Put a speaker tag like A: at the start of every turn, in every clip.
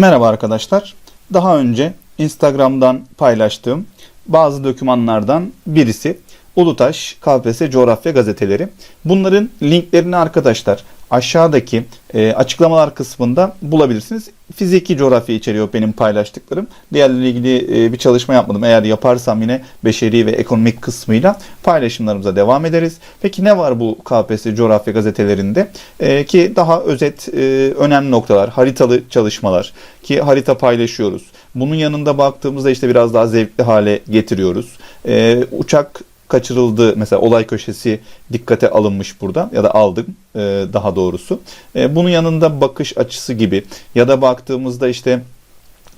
A: Merhaba arkadaşlar. Daha önce Instagram'dan paylaştığım bazı dokümanlardan birisi Ulutaş KPSS Coğrafya Gazeteleri. Bunların linklerini arkadaşlar aşağıdaki e, açıklamalar kısmında bulabilirsiniz. Fiziki coğrafya içeriyor benim paylaştıklarım. Diğerleriyle ilgili e, bir çalışma yapmadım. Eğer yaparsam yine beşeri ve ekonomik kısmıyla paylaşımlarımıza devam ederiz. Peki ne var bu KPSS coğrafya gazetelerinde? E, ki daha özet e, önemli noktalar, haritalı çalışmalar ki harita paylaşıyoruz. Bunun yanında baktığımızda işte biraz daha zevkli hale getiriyoruz. E, uçak kaçırıldı mesela olay köşesi dikkate alınmış burada ya da aldım e, daha doğrusu. E, bunun yanında bakış açısı gibi ya da baktığımızda işte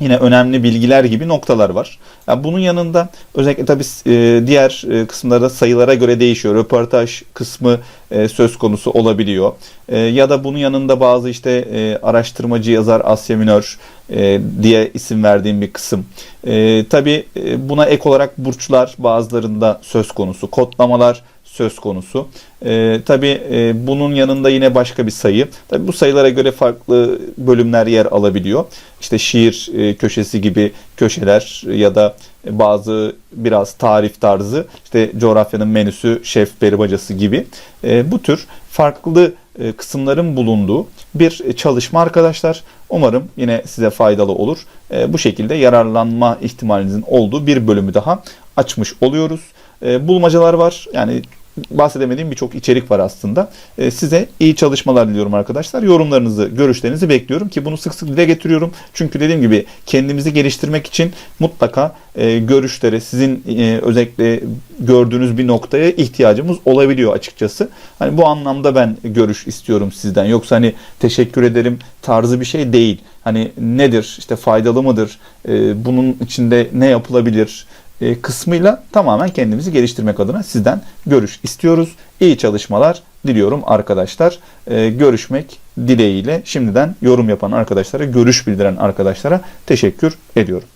A: yine önemli bilgiler gibi noktalar var. Yani bunun yanında özellikle tabii e, diğer e, kısımlarda sayılara göre değişiyor. Röportaj kısmı e, söz konusu olabiliyor. Ya da bunun yanında bazı işte araştırmacı yazar Asya Minör diye isim verdiğim bir kısım. Tabii buna ek olarak burçlar bazılarında söz konusu. Kodlamalar söz konusu. E, tabii e, bunun yanında yine başka bir sayı. Tabii bu sayılara göre farklı bölümler yer alabiliyor. İşte şiir e, köşesi gibi köşeler ya da bazı biraz tarif tarzı işte coğrafyanın menüsü, şef peribacası gibi e, bu tür farklı e, kısımların bulunduğu bir çalışma arkadaşlar. Umarım yine size faydalı olur. E, bu şekilde yararlanma ihtimalinizin olduğu bir bölümü daha açmış oluyoruz. E, bulmacalar var. Yani bahsedemediğim birçok içerik var aslında. E, size iyi çalışmalar diliyorum arkadaşlar. Yorumlarınızı, görüşlerinizi bekliyorum ki bunu sık sık dile getiriyorum. Çünkü dediğim gibi kendimizi geliştirmek için mutlaka e, görüşlere, sizin e, özellikle gördüğünüz bir noktaya ihtiyacımız olabiliyor açıkçası. Hani bu anlamda ben görüş istiyorum sizden. Yoksa hani teşekkür ederim tarzı bir şey değil. Hani nedir, işte faydalı mıdır, e, bunun içinde ne yapılabilir, e, kısmıyla tamamen kendimizi geliştirmek adına sizden görüş istiyoruz. İyi çalışmalar diliyorum arkadaşlar. E, görüşmek dileğiyle şimdiden yorum yapan arkadaşlara, görüş bildiren arkadaşlara teşekkür ediyorum.